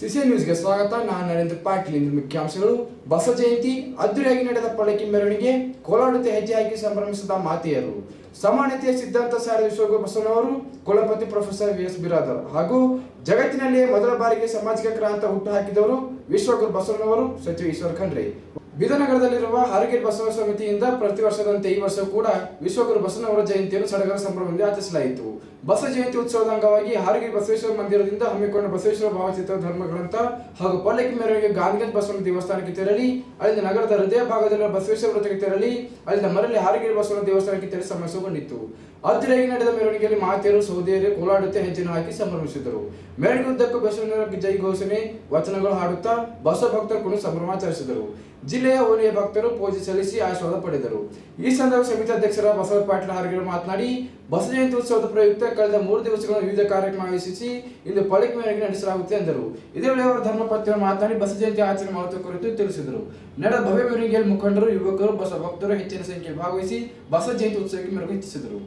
CC ನ್ಯೂಸ್ಗೆ ಸ್ವಾಗತ. ನಾನು ನರೇಂದ್ರ ಪಾಟೀಲ್. ಇಂದು ಮುಖ್ಯಾಂಶಗಳು. ಬಸ ಜಯಂತಿ ಅದ್ದೂರಿಯಾಗಿ ನಡೆದ ಪಳಕಿ ಮೆರವಣಿಗೆ ಕೋಲಾಡುತ್ತೆ ಹೆಜ್ಜೆ ಹಾಕಿ ಸಂಭ್ರಮಿಸಿದ ಮಾತೆಯರು. ಸಮಾನತೆಯ ಸಿದ್ಧಾಂತ ಸಾರಿದ ವಿಶ್ವಗುರು ಬಸವನವರು, ಕುಲಪತಿ ಪ್ರೊಫೆಸರ್ ವಿ ಎಸ್ ಬಿರಾದರ್ ಹಾಗೂ ಜಗತ್ತಿನಲ್ಲಿಯೇ ಮೊದಲ ಬಾರಿಗೆ ಸಾಮಾಜಿಕ ಕ್ರಾಂತ ಹುಟ್ಟು ಹಾಕಿದವರು ವಿಶ್ವಗುರು ಬಸವನವರು, ಸಚಿವ ಈಶ್ವರ್ ಖಂಡ್ರೆ. ಬಿದನಗರದಲ್ಲಿರುವ ಹಾರಗಿರಿ ಬಸವ ಸಮಿತಿಯಿಂದ ಪ್ರತಿ ವರ್ಷದಂತೆ ಈ ವರ್ಷ ಕೂಡ ವಿಶ್ವಗುರು ಬಸವನವರ ಜಯಂತಿಯನ್ನು ಸಡಗರ ಸಂಭ್ರಮದಲ್ಲಿ ಆಚರಿಸಲಾಯಿತು. ಬಸವ ಜಯಂತಿ ಉತ್ಸವದ ಅಂಗವಾಗಿ ಹಾರಗಿರಿ ಬಸವೇಶ್ವರ ಮಂದಿರದಿಂದ ಹಮ್ಮಿಕೊಂಡ ಬಸವೇಶ್ವರ ಭಾವಚಿತ್ರ ಧರ್ಮಗ್ರಂಥ ಹಾಗೂ ಪಲ್ಲಕ್ಕಿ ಮೆರವಣಿಗೆ ಗಾಂಧಿಗಂಜ್ ಬಸವನ ದೇವಸ್ಥಾನಕ್ಕೆ ತೆರಳಿ, ಅಲ್ಲಿಂದ ನಗರದ ಹೃದಯ ಭಾಗದಲ್ಲಿರುವ ಬಸವೇಶ್ವರ ವೃತ್ತಕ್ಕೆ ತೆರಳಿ, ಅಲ್ಲಿಂದ ಮರಳಿ ಹಾರಗಿರಿ ಬಸವನ ದೇವಸ್ಥಾನಕ್ಕೆ ತೆರಳಿ ಸಮಾವೇಶಗೊಂಡಿತ್ತು ಅದ್ದೂರಿಯಾಗಿ ನಡೆದ ಮೆರವಣಿಗೆಯಲ್ಲಿ ಮಾತೆಯರು ಸಹೋದರಿಯರು ಕೋಲಾಡುತ್ತೆ ಹೆಜ್ಜೆನ ಹಾಕಿ ಸಂಭ್ರಮಿಸಿದರು ಮೆರವಣಿಗೆ ಬಸವನ ಜೈ ಘೋಷಣೆ, ವಚನಗಳು ಹಾಡುತ್ತಾ ಬಸವ ಭಕ್ತರು ಕೂಡ ಸಂಭ್ರಮಾಚರಿಸಿದರು. ಜಿಲ್ಲೆಯ ಓಣಿಯ ಭಕ್ತರು ಪೂಜೆ ಸಲ್ಲಿಸಿ ಆಶೀರ್ವಾದ ಪಡೆದರು. ಈ ಸಂದರ್ಭ ಸಮಿತಿ ಅಧ್ಯಕ್ಷರ ಬಸವ ಪಾಟೀಲ್ ಹಾರಗಿರು ಮಾತನಾಡಿ ಬಸ ಉತ್ಸವದ ಪ್ರಯುಕ್ತ ಕಳೆದ ಮೂರು ದಿವಸಗಳ ವಿವಿಧ ಕಾರ್ಯಕ್ರಮ ಆಯೋಜಿಸಿ ಇಂದು ಪಳಿಕ ಮೇರೆಗೆ ನಡೆಸಲಾಗುತ್ತೆ ಎಂದರು. ಇದೇ ವೇಳೆ ಅವರು ಧರ್ಮಪತ್ನಿಯವರು ಮಾತನಾಡಿ ಬಸ ಜಯಂತಿ ಆಚರಣೆ ಮಹತ್ವ ಕುರಿತು ತಿಳಿಸಿದರು. ನಡೆದ ಭವ್ಯ ಮೆರವಣಿಗೆಯಲ್ಲಿ ಮುಖಂಡರು, ಯುವಕರು ಬಸ ಭಕ್ತರು ಹೆಚ್ಚಿನ ಸಂಖ್ಯೆಯಲ್ಲಿ ಭಾಗವಹಿಸಿ ಬಸ ಜಯಂತಿ ಉತ್ಸವಕ್ಕೆ ಮೆರುಗು ಹೆಚ್ಚಿಸಿದರು.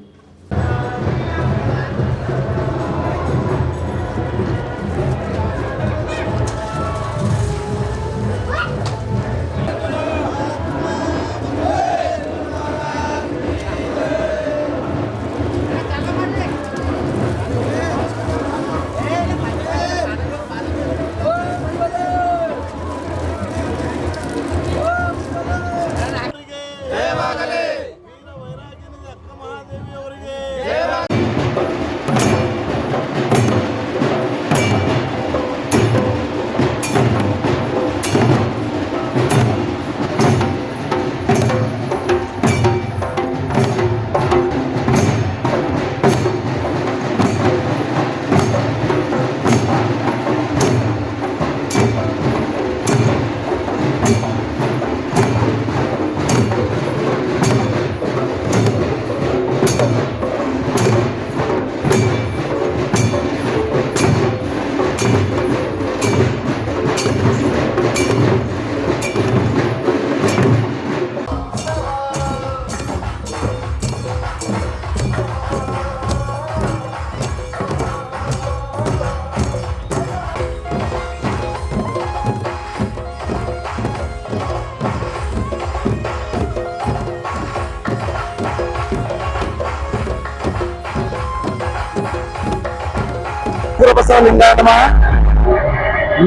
ಲಿಂಗಾಯತಮ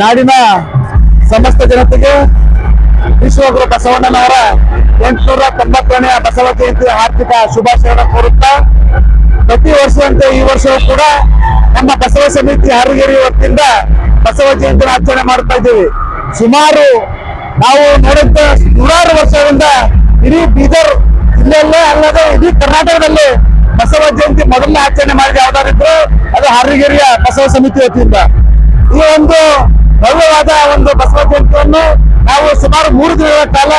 ನಾಡಿನ ಸಮಸ್ತ ಜನತೆಗೆ ವಿಶ್ವಗುರು ಬಸವಣ್ಣನವರ ಎಂಟುನೂರ ತೊಂಬತ್ತನೇ ಬಸವ ಜಯಂತಿ ಆರ್ಥಿಕ ಶುಭಾಶಯ ಕೋರುತ್ತಾ, ಪ್ರತಿ ವರ್ಷದಂತೆ ಈ ವರ್ಷವೂ ಕೂಡ ನಮ್ಮ ಬಸವ ಸಮಿತಿ ಹರಗೇರಿ ವತಿಯಿಂದ ಬಸವ ಜಯಂತಿನ ಆಚರಣೆ ಮಾಡ್ತಾ ಇದ್ದೀವಿ. ಸುಮಾರು ನಾವು ನೋಡಿದ ನೂರಾರು ವರ್ಷಗಳಿಂದ ಇಡೀ ಬೀದರ್ ಜಿಲ್ಲೆಯಲ್ಲೇ ಅಲ್ಲದೆ ಇಡೀ ಕರ್ನಾಟಕದಲ್ಲಿ ಬಸವ ಜಯಂತಿ ಮೊದಲನೇ ಆಚರಣೆ ಮಾಡಿದ ಯಾವ್ದಾರಿದ್ರು ಅದು ಹಾರಿಗೆರಿಯ ಬಸವ ಸಮಿತಿ ವತಿಯಿಂದ. ಈ ಒಂದು ಭವ್ಯವಾದ ಒಂದು ಬಸವ ಜಯಂತಿಯನ್ನು ನಾವು ಸುಮಾರು ಮೂರು ದಿನಗಳ ಕಾಲ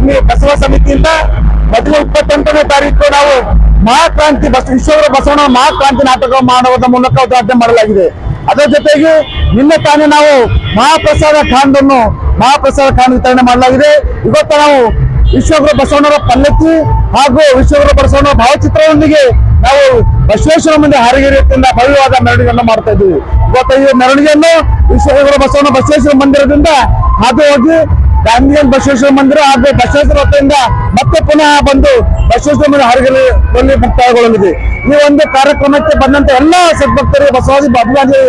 ಇಲ್ಲಿ ಬಸವ ಸಮಿತಿಯಿಂದ ಮೊದಲು ಇಪ್ಪತ್ತೆಂಟನೇ ತಾರೀಕು ನಾವು ಮಹಾಕ್ರಾಂತಿ ಬಸ್ ವಿಶ್ವರ ಬಸವಣ್ಣ ಮಹಾಕ್ರಾಂತಿ ನಾಟಕ ಮಾಡುವುದರ ಮೂಲಕ ಉದ್ಘಾಟನೆ ಮಾಡಲಾಗಿದೆ. ಅದರ ಜೊತೆಗೆ ನಿನ್ನೆ ತಾನೇ ನಾವು ಮಹಾಪ್ರಸಾದ ಖಾಂಡನ್ನು ಮಹಾಪ್ರಸಾದ ಖಾಂಡ್ ವಿತರಣೆ ಮಾಡಲಾಗಿದೆ. ಇವತ್ತು ನಾವು ವಿಶ್ವಗುರು ಬಸವಣ್ಣರ ಪಲ್ಲಕ್ಕಿ ಹಾಗೂ ವಿಶ್ವಗುರು ಬಸವಣ್ಣ ಭಾವಚಿತ್ರದೊಂದಿಗೆ ನಾವು ಬಸವೇಶ್ವರ ಮುಂದೆ ಹಾರಗಿರಿಯಿಂದ ಭವ್ಯವಾದ ಮೆರವಣಿಗೆಯನ್ನು ಮಾಡ್ತಾ ಇದ್ದೀವಿ. ಇವತ್ತು ಈ ಮೆರವಣಿಗೆಯನ್ನು ವಿಶ್ವಗುರು ಬಸವಣ್ಣ ಬಸವೇಶ್ವರ ಮಂದಿರದಿಂದ ಹಾದು ಹೋಗಿ ಗಾಂಧಿಯನ್ ಬಸವೇಶ್ವರ ಮಂದಿರ ಹಾಗೂ ಬಸವೇಶ್ವರ ವತಿಯಿಂದ ಮತ್ತೆ ಪುನಃ ಬಂದು ಬಸವೇಶ್ವರ ಮಂದಿರ ಹಾರಗಿರಿಯಲ್ಲಿ ಮುಕ್ತಾಯಗೊಳ್ಳಲಿದೆ. ಈ ಒಂದು ಕಾರ್ಯಕ್ರಮಕ್ಕೆ ಬಂದಂತ ಎಲ್ಲ ಸದ್ಭಕ್ತರಿಗೆ ಬಸವಾದಿ ಬಾಬುಗಾಜಿ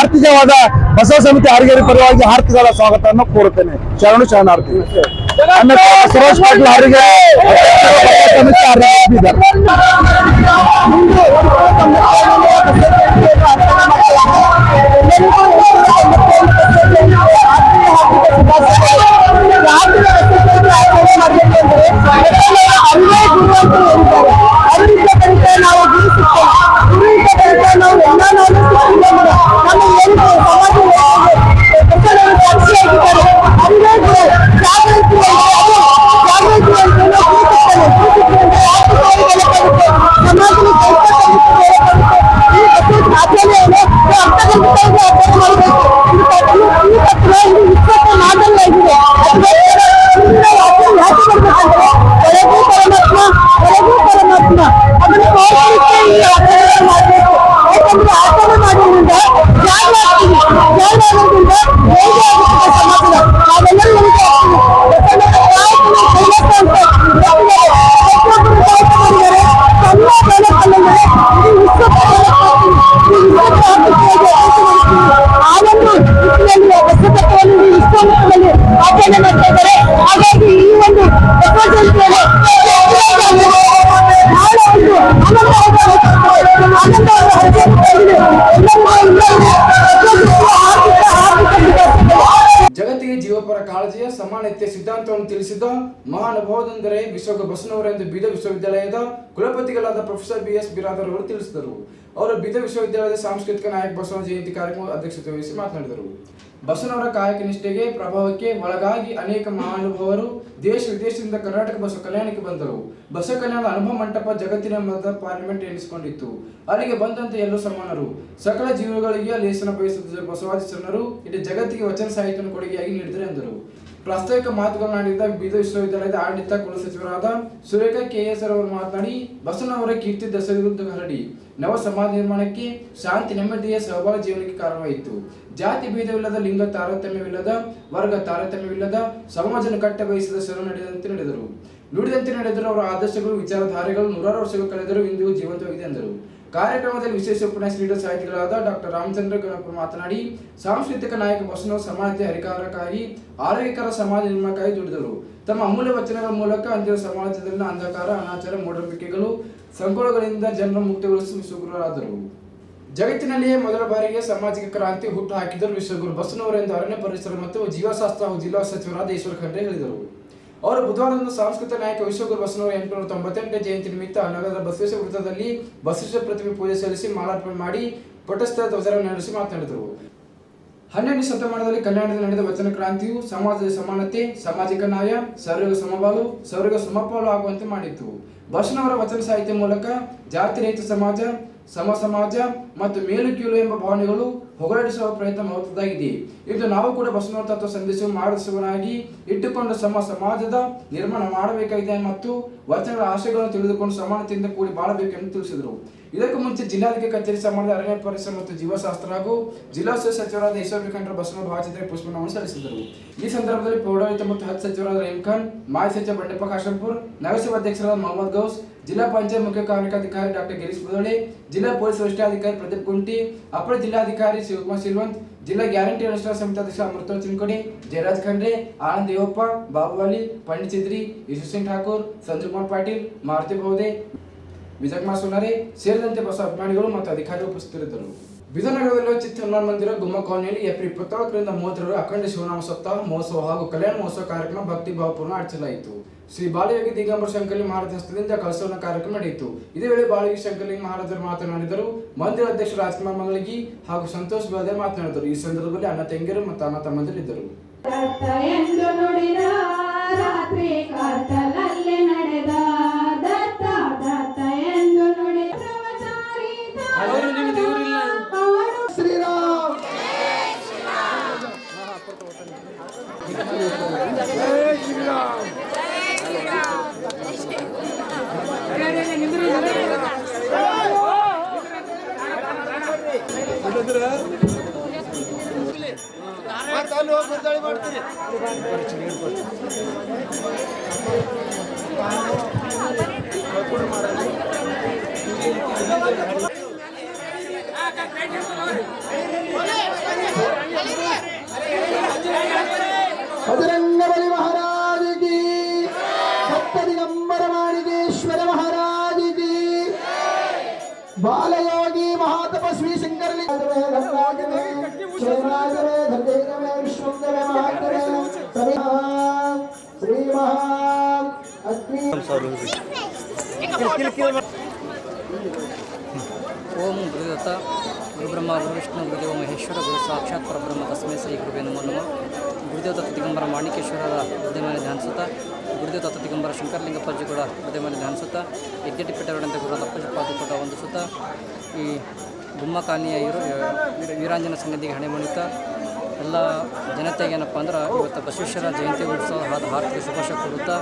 ಆರ್ಥಿಕವಾದ ಬಸವ ಸಮಿತಿ ಹಾರಗೇರಿ ಪರವಾಗಿ ಆರ್ಥಿಕವಾದ ಸ್ವಾಗತವನ್ನು ಕೋರುತ್ತೇನೆ. ಶರಣು ಶರಣಾರ್ಥಿ आम्ही सर्वच पाटील आरोग्य ನಾವು ಗುರು ಗುರು ನಾವು ಎಲ್ಲ ನಾನು చేస్తున్నా ಅದನ್ನ ಹೋರಾಡುತ್ತೆ ಈ ಆಚರಣೆ ಮಾಡಬೇಕು ಯಾಕಂದ್ರೆ ಆಚರಣೆ ಮಾಡೋದ್ರಿಂದ ಜಾಗ ಆಗ್ತೀವಿ ಜಾಗ ಆಗೋದ್ರಿಂದ ಬೇಗ ಆಗುತ್ತೆ ಸಮಾಜ ನಾವೆಲ್ಲರೂ ಉಳಿಕೆ ಆಗ್ತೀವಿ ಯಾಕಂದ್ರೆ ಕಾಯ್ಕೊಂಡು ಕೈಲಾಸ ಅಂತ ಬರ್ತಿದ್ದಾರೆ ಪ್ರತಿಯೊಬ್ಬರು ಕಾಯ್ತಾ ಬಂದಿದ್ದಾರೆ ಸಣ್ಣ ಬೆಳಕು ಬಂದಿದ್ದಾರೆ ಈ ವಿಶ್ವಕ್ಕೆ ಬೆಳಕು ಹಾಕ್ತೀವಿ ಈ ವಿಶ್ವಕ್ಕೆ ಆರ್ಥಿಕವಾಗಿ ಆಚರಣೆ ಆನಂದ ಇಟ್ಟಿನಲ್ಲಿ ಹೊಸತತ್ವವನ್ನು ವಿಶ್ವದಲ್ಲಿ ಆಚರಣೆ ಮಾಡ್ತಾ ಇದ್ದಾರೆ ಹಾಗಾಗಿ ಈ ಒಂದು ಹೊಸ ಜಯಂತಿಯಲ್ಲಿ ಜೀವಪರ ಕಾಳಜಿಯ ಸಮಾನತೆ ಸಿದ್ಧಾಂತವನ್ನು ತಿಳಿಸಿದ ಮಹಾನುಭಾವದೆಂದರೆ ವಿಶ್ವಕ ಬಸವನವರೆಂದು ಬೀದ ವಿಶ್ವವಿದ್ಯಾಲಯದ ಕುಲಪತಿಗಳಾದ ಪ್ರೊಫೆಸರ್ ಬಿ ಎಸ್ ಬಿರಾದರ್ ಅವರು ತಿಳಿಸಿದರು. ಅವರು ಬೀದ ವಿಶ್ವವಿದ್ಯಾಲಯದ ಸಾಂಸ್ಕೃತಿಕ ನಾಯಕ ಬಸವ ಜಯಂತಿ ಕಾರ್ಯಕ್ರಮ ಅಧ್ಯಕ್ಷತೆ ವಹಿಸಿ ಮಾತನಾಡಿದರು. ಬಸವನವರ ಕಾಯಕ ನಿಷ್ಠೆಗೆ ಪ್ರಭಾವಕ್ಕೆ ಒಳಗಾಗಿ ಅನೇಕ ಮಹಾನುಭಾವರು ದೇಶ ವಿದೇಶದಿಂದ ಕರ್ನಾಟಕ ಬಸವ ಕಲ್ಯಾಣಕ್ಕೆ ಬಂದರು. ಬಸವ ಕಲ್ಯಾಣ ಅನುಭವ ಮಂಟಪ ಜಗತ್ತಿನ ಮತ ಪಾರ್ಲಿಮೆಂಟ್ ಎನಿಸಿಕೊಂಡಿತ್ತು. ಅಲ್ಲಿಗೆ ಬಂದಂತೆ ಎಲ್ಲರೂ ಸಮಾನರು ಸಕಲ ಜೀವಗಳಿಗೆ ಲೇಸನ ಬಯಸಿದ ಬಸವಾದಿ ಶರಣರು ಇಡೀ ಜಗತ್ತಿಗೆ ವಚನ ಸಾಹಿತ್ಯವನ್ನು ಕೊಡುಗೆಯಾಗಿ ನೀಡಿದರು ಎಂದರು. ಪ್ರಾಸ್ತಾವಿಕ ಮಾತುಗಳನ್ನಾಡಿದ ಬೀದರ್ ವಿಶ್ವವಿದ್ಯಾಲಯದ ಆಡಳಿತ ಕುಲಸಚಿವರಾದ ಸುರೇಖಾ ಕೆಎಸ್ ಅವರು ಮಾತನಾಡಿ, ಬಸವನವರ ಕೀರ್ತಿ ದಸರಿ ಹರಡಿ. ನವ ಸಮಾಜ ನಿರ್ಮಾಣಕ್ಕೆ ಶಾಂತಿ, ನೆಮ್ಮದಿಯ ಸಹಭಾಗ ಜೀವನಕ್ಕೆ ಕಾರಣವಾಯಿತು. ಜಾತಿ ಭೇದವಿಲ್ಲದ ಲಿಂಗ ತಾರತಮ್ಯವಿಲ್ಲದ, ವರ್ಗ ತಾರತಮ್ಯವಿಲ್ಲದ, ಸಮಾಜನ ಕಟ್ಟ ಬಯಸಿದ ಶರಣ ನಡೆದಂತೆ ನಡೆದರು. ನುಡಿದಂತೆ ನಡೆದರು ಅವರ ಆದರ್ಶಗಳು, ವಿಚಾರಧಾರೆಗಳು ನೂರಾರು ವರ್ಷಗಳು ಕಳೆದರೂ ಇಂದು ಜೀವಂತವಾಗಿದೆ ಎಂದರು. ಕಾರ್ಯಕ್ರಮದಲ್ಲಿ ವಿಶೇಷ ಉಪನ್ಯಾಸ ನೀಡಿದ ಸಾಹಿತಿಗಳಾದ ಡಾಕ್ಟರ್ ರಾಮಚಂದ್ರ ಗಣಪ ಮಾತನಾಡಿ, ಸಾಂಸ್ಕೃತಿಕ ನಾಯಕ ಬಸವನವ ಸಮಾಜ ಹರಿಕಾರಕ್ಕಾಗಿ ಆರೋಗ್ಯಕರ ಸಮಾಜ ನಿರ್ಮಾಣಕ್ಕಾಗಿ ದುಡಿದರು. ತಮ್ಮ ಅಮೂಲ್ಯ ವಚನಗಳ ಮೂಲಕ ಅಂದಿನ ಸಮಾಜದಲ್ಲಿನ ಅಂಧಕಾರ, ಅನಾಚಾರ, ಮೂಢನಂಬಿಕೆಗಳು ಸಂಕುಲಗಳಿಂದ ಜನರ ಮುಕ್ತಗೊಳಿಸಿ ವಿಶ್ವಗುರುರಾದರು ಜಗತ್ತಿನಲ್ಲಿಯೇ ಮೊದಲ ಬಾರಿಗೆ ಸಾಮಾಜಿಕ ಕ್ರಾಂತಿ ಹುಟ್ಟು ಹಾಕಿದರು ವಿಶ್ವಗುರು ಬಸವನವರು ಎಂದು ಅರಣ್ಯ ಪರಿಸರ ಮತ್ತು ಜೀವಶಾಸ್ತ್ರ ಹಾಗೂ ಜಿಲ್ಲಾ ಸಚಿವರಾದ ಈಶ್ವರ ಖಂಡ್ರೆ ಹೇಳಿದರು. ಅವರು ಬುಧವಾರದಂದು ಸಾಂಸ್ಕೃತಿಕ ನಾಯಕ ವಿಶ್ವಗುರು ಬಸವನವರ ಎಂಟುನೂರ ತೊಂಬತ್ತೆಂಟನೇ ಜಯಂತಿ ನಿಮಿತ್ತ ನಗರದ ಬಸವೇಶ್ವರ ವೃತ್ತದಲ್ಲಿ ಬಸವೇಶ್ವರ ಪ್ರತಿಮೆ ಪೂಜೆ ಸಲ್ಲಿಸಿ ಮಾಲಾರ್ಪಣೆ ಮಾಡಿ, ಪಟಸ್ಥ ಧ್ವಜಾರೋಹಣ ನಡೆಸಿ ಮಾತನಾಡಿದರು. ಹನ್ನೆರಡನೇ ಶತಮಾನದಲ್ಲಿ ಕಲ್ಯಾಣದಲ್ಲಿ ನಡೆದ ವಚನ ಕ್ರಾಂತಿಯು ಸಮಾಜದ ಸಮಾನತೆ, ಸಾಮಾಜಿಕ ನ್ಯಾಯ ಸರ್ವರಿಗೂ ಸಮಬಾಲು ಸರ್ವರಿಗೂ ಸಮಪಾಲು ಆಗುವಂತೆ ಮಾಡಿತ್ತು ಬಸವನವರ ವಚನ ಸಾಹಿತ್ಯ ಮೂಲಕ ಜಾತಿ ರಹಿತ ಸಮಾಜ, ಸಮ ಸಮಾಜ ಮತ್ತು ಮೇಲು ಕೀಳು ಎಂಬ ಭಾವನೆಗಳು ಹೊಗಳಡಿಸುವ ಪ್ರಯತ್ನ ಮಹತ್ವದಾಗಿದೆ ಇದು ನಾವು ಕೂಡ ಬಸವನ ತತ್ವ ಸಂದೇಶ ಮಾಡಿಸುವನಾಗಿ ಇಟ್ಟುಕೊಂಡು ಸಮ ಸಮಾಜದ ನಿರ್ಮಾಣ ಮಾಡಬೇಕಾಗಿದೆ ಮತ್ತು ವಚನಗಳ ಆಶಯಗಳನ್ನು ತಿಳಿದುಕೊಂಡು ಸಮಾನತೆಯಿಂದ ಕೂಡಿ ಬಾಳಬೇಕೆಂದು ತಿಳಿಸಿದರು. ಇದಕ್ಕೂ ಮುಂಚೆ ಜಿಲ್ಲಾಧಿಕಾರಿ ಕಚೇರಿ ಸಂಬಂಧ ಅರಣ್ಯ ಪರಿಸರ ಮತ್ತು ಜೀವಶಾಸ್ತ್ರ ಹಾಗೂ ಜಿಲ್ಲಾ ಸಚಿವರಾದ ಈಶ್ವರ ಖಂಡ್ರ ಬಸವ ಭಾವಚಿತ್ರ ಪುಷ್ಪನವನ್ನು ಸಲ್ಲಿಸಿದರು. ಈ ಸಂದರ್ಭದಲ್ಲಿ ಪೌರಾಡಳಿತ ಮತ್ತು ಹಜ್ ಸಚಿವರಾದ ರಹೀಂ ಖಾನ್ ಮಾಜಿ ಸಚಿವ ಬಂಡೆಪ್ಪ ಕಾಶಂಪುರ್ ನಗರಸಭಾ ಅಧ್ಯಕ್ಷರಾದ ಮೊಹಮ್ಮದ್ ಗೌಸ್, ಜಿಲ್ಲಾ ಪಂಚಾಯತ್ ಮುಖ್ಯ ಕಾರ್ಯನಿರ್ವಾಹಕಾಧಿಕಾರಿ ಡಾಕ್ಟರ್ ಗಿರೀಶ್ ಬುದೋಳೆ ಜಿಲ್ಲಾ ಪೊಲೀಸ್ ವರಿಷ್ಠಾಧಿಕಾರಿ ಪ್ರದೀಪ್ ಕುಂಟಿ, ಅಪರ ಜಿಲ್ಲಾಧಿಕಾರಿ ಶಿವಕುಮಾರ್ ಶಿಲ್ವಂತ್ ಜಿಲ್ಲಾ ಗ್ಯಾರಂಟಿ ಅನುಷ್ಠಾನ ಸಮಿತಿ ಅಧ್ಯಕ್ಷ ಅಮೃತ ಚಿನ್ಕೊಡಿ ಜಯರಾಜ್ ಖಂಡ್ರೆ, ಆನಂದ್ ದೇವಪ್ಪ ಬಾಬುವಾಲಿ ಪಂಡಿತ್ ಚಿದ್ರಿ ಯಶಸ್ವಿನ್ ಠಾಕೂರ್ ಸಂಜೀವ್ ಕುಮಾರ್ ಪಾಟೀಲ್, ಮಾರುತಿ ಬಹುದೆ ವಿಜಯಕುಮಾರ್ ಸುನಾರಿ ಸೇರಿದಂತೆ ಬಸ ಅಭಿಮಾನಿಗಳು ಮತ್ತು ಅಧಿಕಾರಿಗಳು ಉಪಸ್ಥಿತರಿದ್ದರು. ಬಿಜನಗರದಲ್ಲಿರುವ ಚಿತ್ರ ಹನುಮಾನ್ ಮಂದಿರ ಗುಮ್ಮ ಕಾಲೋನಿಯಲ್ಲಿ ಏಪ್ರಿಲ್ ಇಪ್ಪತ್ನಾಲ್ಕರಿಂದ ಮೂವತ್ತರವರೆಗೆ ಅಖಂಡ ಶಿವನಾಮ ಸಪ್ತಾಹ ಮಹೋತ್ಸವ ಹಾಗೂ ಕಲ್ಯಾಣ ಮಹೋತ್ಸವ ಕಾರ್ಯಕ್ರಮ ಭಕ್ತಿ ಭಾವಪೂರ್ಣ ಆಚರಿಸಲಾಯಿತು. ಶ್ರೀ ಬಾಲಯೋಗಿ ದಿಗಂಬರ ಶಂಕರ್ಲಿ ಮಹಾರಾಜ ಹಸ್ತದಿಂದ ಕಲಸವನ ಕಾರ್ಯಕ್ರಮ ನಡೆಯಿತು. ಇದೇ ವೇಳೆ ಬಾಲಯೋಗಿ ಶಂಕರ್ಲಿ ಮಹಾರಾಜರು ಮಾತನಾಡಿದರು. ಮಂದಿರ ಅಧ್ಯಕ್ಷ ರಾಜ್ಕುಮಾರ್ ಮಂಗಳಗಿ ಹಾಗೂ ಸಂತೋಷ್ ಬಾದೆ ಮಾತನಾಡಿದರು. ಈ ಸಂದರ್ಭದಲ್ಲಿ ಅಣ್ಣ ತಂಗಿಯರು ಮತ್ತು ಅಣ್ಣ ತಮ್ಮಂದಿರಿದ್ದರು. ಮತ್ತೆ ಅಲ್ಲಿ ಹೋಗಿ ಗುದ್ದಾಳಿ ಮಾಡ್ತೀರಿ ಬಜರಂಗ ಶ್ರೀ ಮಹಾ ಅಗ್ನಿ ಓಂ ಗುರುದತ್ತ ಗುರುಬ್ರಹ್ಮ ಗುರುವಿಷ್ಣು ಗುರುದೇವ ಮಹೇಶ್ವರ ಗುರು ಸಾಕ್ಷಾತ್ ಪರಬ್ರಹ್ಮ ತಸ್ಮೈ ಶ್ರೀ ಗುರುವೇ ನಮೋ ನಮಃ. ಗುರುದೇವ ದತ್ತ ದಿಗಂಬರ ಮಾಣಿಕೇಶ್ವರರ ಮೇಲೆ ಧ್ಯಾನಿಸುತ್ತಾ ಗುರುದೇವ ದತ್ತ ದಿಗಂಬರ ಶಂಕರಲಿಂಗಪ್ಪಾಜಿ ಕೂಡ ಧ್ಯಾನಿಸುತ್ತ ಧ್ಯಾನಿಸುತ್ತಾ ಯಜ್ಞಟಿಪೆಟ್ಟವರಂತೆ ಗುರು ದಪ್ಪಜಪಾದಿ ಕೂಡ ವಂದಿಸುತ್ತಾ ಈ ಗುಮ್ಮಕಾನಿಯ ವೀರ ವೀರಾಂಜನ ಸನ್ನಿಧಿಗೆ ಹಣೆ ಎಲ್ಲ ಜನತೆಗೆ ಏನಪ್ಪ ಅಂದ್ರೆ ಇವತ್ತು ಬಸವೇಶ್ವರ ಜಯಂತಿ ಉತ್ಸವ ಆದ ಹಾರ್ದಿಕ ಶುಭಾಶಯ ಕೊಡುತ್ತಾ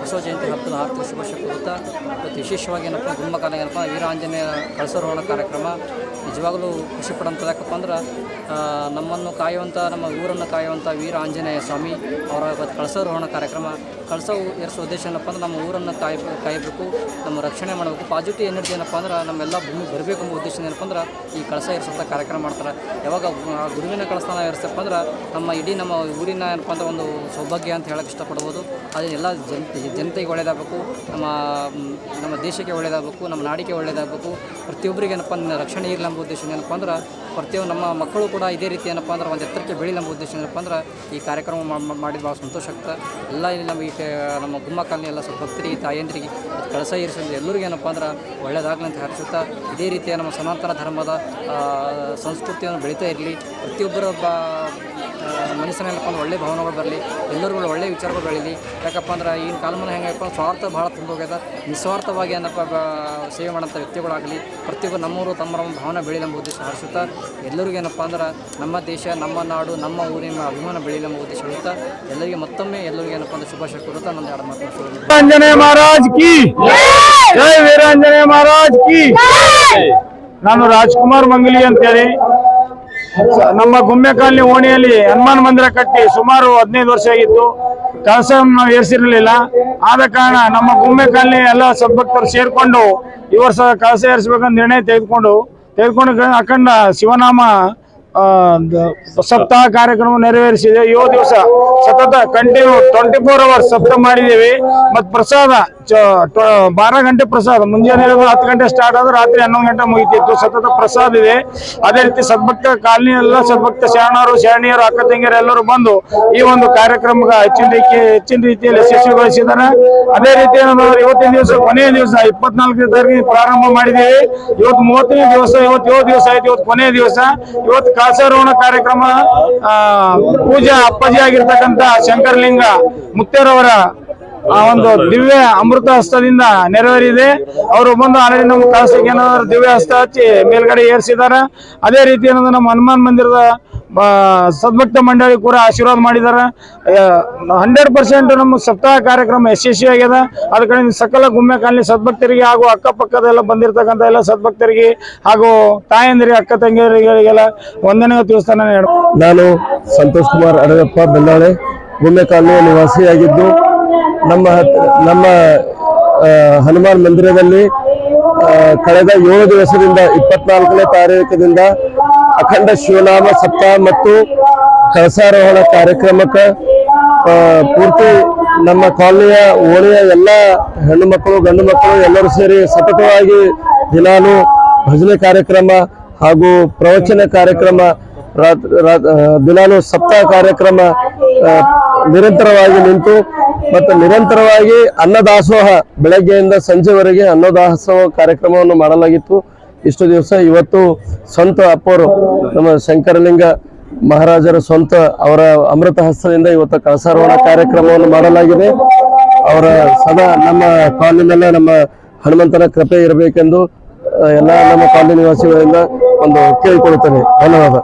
ಬಸವ ಜಯಂತಿ ಹಬ್ಬದ ಹಾರ್ದಿಕ ಶುಭಾಶಯ ಕೊಡುತ್ತಾ ಇವತ್ತು ವಿಶೇಷವಾಗಿ ಏನಪ್ಪ ಗುಮ್ಮಕಾಲ ಏನಪ್ಪ ವೀರಾಂಜನೇಯ ಕಳಸರೋಹಣ ಕಾರ್ಯಕ್ರಮ. ನಿಜವಾಗಲೂ ಖುಷಿ ಯಾಕಪ್ಪ ಅಂದ್ರೆ ನಮ್ಮನ್ನು ಕಾಯುವಂಥ, ನಮ್ಮ ಊರನ್ನು ಕಾಯುವಂಥ ವೀರ ಆಂಜನೇಯ ಸ್ವಾಮಿ ಅವರ ಇವತ್ತು ಕಳಸರೋಹಣ ಕಾರ್ಯಕ್ರಮ. ಕಳಸವು ಏರಿಸೋ ಉದ್ದೇಶ ಏನಪ್ಪ ಅಂದ್ರೆ ನಮ್ಮ ಊರನ್ನು ಕಾಯ್, ಕಾಯಬೇಕು, ನಮ್ಮ ರಕ್ಷಣೆ ಮಾಡಬೇಕು ಪಾಸಿಟಿವ್ ಎನರ್ಜಿ ಏನಪ್ಪ ಅಂದ್ರೆ ನಮ್ಮೆಲ್ಲ ಭೂಮಿ ಬರಬೇಕು ಎಂಬ ಉದ್ದೇಶ ಏನಪ್ಪ ಅಂದ್ರೆ ಈ ಕಳಸ ಏರಿಸುವಂಥ ಕಾರ್ಯಕ್ರಮ ಮಾಡ್ತಾರೆ. ಯಾವಾಗ ಗುರುವಿನ ಕಳಸನ ಏರಿಸ್ತಪ್ಪ ಅಂದ್ರೆ ನಮ್ಮ ಇಡೀ ನಮ್ಮ ಊರಿನ ಏನಪ್ಪ ಅಂದ್ರೆ ಒಂದು ಸೌಭಾಗ್ಯ ಅಂತ ಹೇಳಕ್ಕೆ ಇಷ್ಟಪಡ್ಬೋದು. ಅದನ್ನೆಲ್ಲ ಜನತೆ, ಜನತೆಗೆ ಒಳ್ಳೆಯದಾಗಬೇಕು ನಮ್ಮ ನಮ್ಮ ದೇಶಕ್ಕೆ ಒಳ್ಳೆಯದಾಗಬೇಕು ನಮ್ಮ ನಾಡಿಗೆ ಒಳ್ಳೆಯದಾಗಬೇಕು ಪ್ರತಿಯೊಬ್ಬರಿಗೆ ಏನಪ್ಪ ರಕ್ಷಣೆ ಇರಲಿ ಎಂಬ ಉದ್ದೇಶ ಏನಪ್ಪ ಅಂದ್ರೆ ಪ್ರತಿಯೊಂದು ನಮ್ಮ ಮಕ್ಕಳು ಕೂಡ ಇದೇ ರೀತಿ ಏನಪ್ಪ ಅಂದ್ರೆ ಒಂದು ಎತ್ತರಕ್ಕೆ ಬೆಳಿ ನಮ್ಮ ಉದ್ದೇಶ ಏನಪ್ಪ ಅಂದ್ರೆ ಈ ಕಾರ್ಯಕ್ರಮ ಮಾಡಿದ ಭಾಳ ಸಂತೋಷ ಆಗ್ತದೆ. ಎಲ್ಲ ಇಲ್ಲಿ ನಮ್ಮ ಈ ನಮ್ಮ ಗುಮ್ಮ ಎಲ್ಲ ಸ್ವಲ್ಪ ಭಕ್ತರಿಗೆ, ತಾಯಂದ್ರಿಗೆ ಕಳಸ ಇರಿಸೋದು ಎಲ್ಲರಿಗೂ ಏನಪ್ಪ ಅಂದ್ರೆ ಒಳ್ಳೆಯದಾಗಲಿ ಅಂತ ಹರಿಸುತ್ತಾ, ಇದೇ ರೀತಿಯ ನಮ್ಮ ಸನಾತನ ಧರ್ಮದ ಸಂಸ್ಕೃತಿಯನ್ನು ಬೆಳೀತಾ ಇರಲಿ. ಪ್ರತಿಯೊಬ್ಬರ ಮನಸ್ಸಿನಲ್ಲಪ್ಪ ಅಂದ್ರೆ ಒಳ್ಳೆ ಭಾವನೆಗಳು ಬರಲಿ ಎಲ್ಲರಿಗೂ ಒಳ್ಳೆ ವಿಚಾರಗಳು ಬೆಳೀಲಿ. ಯಾಕಪ್ಪ ಅಂದ್ರೆ ಈಗಿನ ಕಾಲಮಾನ ಹೆಂಗಪ್ಪ ಸ್ವಾರ್ಥ ಭಾಳ ತುಂಬೋಗ್ಯದ ನಿಸ್ವಾರ್ಥವಾಗಿ ಏನಪ್ಪ ಬ ಸೇವೆ ಮಾಡೋಂಥ ವ್ಯಕ್ತಿಗಳಾಗಲಿ ಪ್ರತಿಯೊಬ್ಬರು ನಮ್ಮೂರು ತಮ್ಮರ ಒಂದು ಭಾವನೆ ಬೆಳೀಲಿ ಎಂಬ ಉದ್ದೇಶ ಹಾರಿಸುತ್ತಾ ಎಲ್ಲರಿಗೂ ಏನಪ್ಪ ಅಂದ್ರೆ ನಮ್ಮ ದೇಶ ನಮ್ಮ ನಾಡು ನಮ್ಮ ಊರಿನ ಅಭಿಮಾನ ಬೆಳೀಲಿ ಎಂಬ ಉದ್ದೇಶ ಹೇಳುತ್ತಾ ಎಲ್ಲರಿಗೆ ಮತ್ತೊಮ್ಮೆ ಎಲ್ಲರಿಗೂ ಏನಪ್ಪ ಅಂದ್ರೆ ಶುಭಾಶಯ ಕೊಡುತ್ತಾ ನನ್ನ ಎರಡು ಮಾತು ಮುಗಿಸುತ್ತೇನೆ. ಮಹಾರಾಜ್ ಕಿ! ಜೈ! ವೀರಾಂಜನೇಯ ಮಹಾರಾಜ್ ಕಿ! ನಾನು ರಾಜ್ಕುಮಾರ್ ಮಂಗಲಿ ಅಂತೇಳಿ ನಮ್ಮ ಗುಮ್ಮೆ ಕಾಲನಿ ಓಣಿಯಲ್ಲಿ ಹನುಮಾನ್ ಮಂದಿರ ಕಟ್ಟಿ ಸುಮಾರು ಹದಿನೈದು ವರ್ಷ ಆಗಿತ್ತು. ಕಳಸವನ್ನು ನಾವು ಏರಿಸಿರಲಿಲ್ಲ. ಆದ ಕಾರಣ ನಮ್ಮ ಗುಮ್ಮೆ ಕಾಲನಿ ಎಲ್ಲ ಸದ್ಭಕ್ತರು ಸೇರಿಕೊಂಡು ಈ ವರ್ಷ ಕಳಸ ಏರಿಸಬೇಕಂತ ನಿರ್ಣಯ ತೆಗೆದುಕೊಂಡು ತೆಗೆದುಕೊಂಡು ಅಖಂಡ ಶಿವನಾಮ ಸಪ್ತಾಹ ಕಾರ್ಯಕ್ರಮ ನೆರವೇರಿಸಿದೆ. ಏಳು ದಿವಸ ಸತತ ಕಂಟಿನ್ಯೂ ಟ್ವೆಂಟಿ ಫೋರ್ ಅವರ್ಸ್ ಸಪ್ತ ಮಾಡಿದ್ದೀವಿ. ಮತ್ತು ಪ್ರಸಾದ ಬಾರ ಗಂಟೆ ಪ್ರಸಾದ. ಮುಂಜಾನೆ ಹತ್ತು ಗಂಟೆ ಸ್ಟಾರ್ಟ್ ಆದ್ರೆ ರಾತ್ರಿ ಹನ್ನೊಂದು ಗಂಟೆ ಮುಗಿತಿತ್ತು. ಸತತ ಪ್ರಸಾದ ಇದೆ. ಅದೇ ರೀತಿ ಸದ್ಭಕ್ತ ಕಾಲನಿ ಎಲ್ಲ ಸದ್ಭಕ್ತ ಶರಣರು ಶರಣಿಯರು ಅಕ್ಕ ತಂಗಿಯರು ಎಲ್ಲರೂ ಬಂದು ಈ ಒಂದು ಕಾರ್ಯಕ್ರಮಕ್ಕೆ ಹೆಚ್ಚಿನ ರೀತಿ, ಹೆಚ್ಚಿನ ರೀತಿಯಲ್ಲಿ ಯಶಸ್ವಿಗೊಳಿಸಿದ್ದಾರೆ. ಅದೇ ರೀತಿ ಇವತ್ತಿನ ದಿವಸ, ಕೊನೆಯ ದಿವಸ, ಇಪ್ಪತ್ನಾಲ್ಕನೇ ತಾರೀಕಿಗೆ ಪ್ರಾರಂಭ ಮಾಡಿದ್ದೀವಿ. ಇವತ್ತು ಮೂವತ್ತನೇ ದಿವಸ, ಇವತ್ತು ಏಳು ದಿವಸ ಆಯ್ತು. ಇವತ್ತು ಕೊನೆಯ ದಿವಸ. ಇವತ್ತು ಕಾಸಾರೋಹಣ ಕಾರ್ಯಕ್ರಮ ಪೂಜಾ ಅಪ್ಪಾಜಿ ಆಗಿರ್ತಕ್ಕಂತ ಶಂಕರಲಿಂಗ ಮುತ್ತೇರವರ, ಆ, ಒಂದು ದಿವ್ಯ ಅಮೃತ ಹಸ್ತದಿಂದ ನೆರವೇರಿದೆ. ಅವರು ಬಂದು ಆಲ್ರೆಡಿ ನಮ್ಮ ದಿವ್ಯ ಹಸ್ತ ಹಚ್ಚಿ ಮೇಲ್ಗಡೆ ಏರಿಸಿದ್ದಾರೆ. ಅದೇ ರೀತಿ ನಮ್ಮ ಹನುಮಾನ್ ಮಂದಿರದ ಸದ್ಭಕ್ತ ಮಂಡಳಿ ಕೂಡ ಆಶೀರ್ವಾದ ಮಾಡಿದ್ದಾರೆ. ಹಂಡ್ರೆಡ್ ಪರ್ಸೆಂಟ್ ನಮ್ಮ ಸಪ್ತಾಹ ಕಾರ್ಯಕ್ರಮ ಯಶಸ್ವಿಯಾಗಿದೆ ಅದ ಕಡೆ ಸಕಲ ಗುಮ್ಮೆ ಕಾಲನಿ ಸದ್ಭಕ್ತರಿಗೆ ಹಾಗೂ ಅಕ್ಕಪಕ್ಕದೆಲ್ಲ ಬಂದಿರತಕ್ಕಂಥ ಎಲ್ಲ ಸದ್ಭಕ್ತರಿಗೆ ಹಾಗೂ ತಾಯಂದಿರಿಗೆ ಅಕ್ಕ ತಂಗಿಯರಿಗೆಲ್ಲ ಒಂದನೇ ತಿಳಿಸ್ತಾನೆ ನಾನು ಸಂತೋಷ್ ಕುಮಾರ್ ಅಡಗಪ್ಪ ಬೆಳ್ಳಾಳೆ, ಗುಮ್ಮೆ ಕಾಲನಿಯ ನಿವಾಸಿಯಾಗಿದ್ದು, ನಮ್ಮ ನಮ್ಮ ಹನುಮಾನ್ ಮಂದಿರದಲ್ಲಿ ಕಳೆದ ಏಳು ದಿವಸದಿಂದ ಇಪ್ಪತ್ನಾಲ್ಕನೇ ತಾರೀಕಿನಿಂದ ಅಖಂಡ ಶಿವನಾಮ ಸಪ್ತಾಹ ಮತ್ತು ಕಳಸಾರೋಹಣ ಕಾರ್ಯಕ್ರಮಕ್ಕೆ ಪೂರ್ತಿ ನಮ್ಮ ಕಾಲನಿಯ ಓಣಿಯ ಎಲ್ಲ ಹೆಣ್ಣು ಮಕ್ಕಳು, ಗಂಡು ಮಕ್ಕಳು ಎಲ್ಲರೂ ಸೇರಿ ಸತತವಾಗಿ ದಿನಾಲು ಭಜನೆ ಕಾರ್ಯಕ್ರಮ ಹಾಗೂ ಪ್ರವಚನ ಕಾರ್ಯಕ್ರಮ ದಿನಾಲು ಸಪ್ತಾಹ ಕಾರ್ಯಕ್ರಮ ನಿರಂತರವಾಗಿ ನಿಂತು ಮತ್ತು ನಿರಂತರವಾಗಿ ಅನ್ನದಾಸೋಹ ಬೆಳಗ್ಗೆಯಿಂದ ಸಂಜೆವರೆಗೆ ಅನ್ನದಾಸೋಹ ಕಾರ್ಯಕ್ರಮವನ್ನು ಮಾಡಲಾಗಿತ್ತು. ಇಷ್ಟು ದಿವಸ ಇವತ್ತು ಸ್ವಂತ ಅಪ್ಪರು, ನಮ್ಮ ಶಂಕರಲಿಂಗ ಮಹಾರಾಜರ ಸ್ವಂತ ಅವರ ಅಮೃತ ಹಸ್ತದಿಂದ ಇವತ್ತು ಕಳಸಾರೋಹಣ ಕಾರ್ಯಕ್ರಮವನ್ನು ಮಾಡಲಾಗಿದೆ. ಅವರ ಸದಾ ನಮ್ಮ ಕಾಲಿನಲ್ಲೇ ನಮ್ಮ ಹನುಮಂತನ ಕೃಪೆ ಇರಬೇಕೆಂದು ಎಲ್ಲ ನಮ್ಮ ಕಾಲಿನ ನಿವಾಸಿಗಳಿಂದ ಒಂದು ಕೇಳಿಕೊಳ್ಳುತ್ತೇನೆ ಧನ್ಯವಾದ.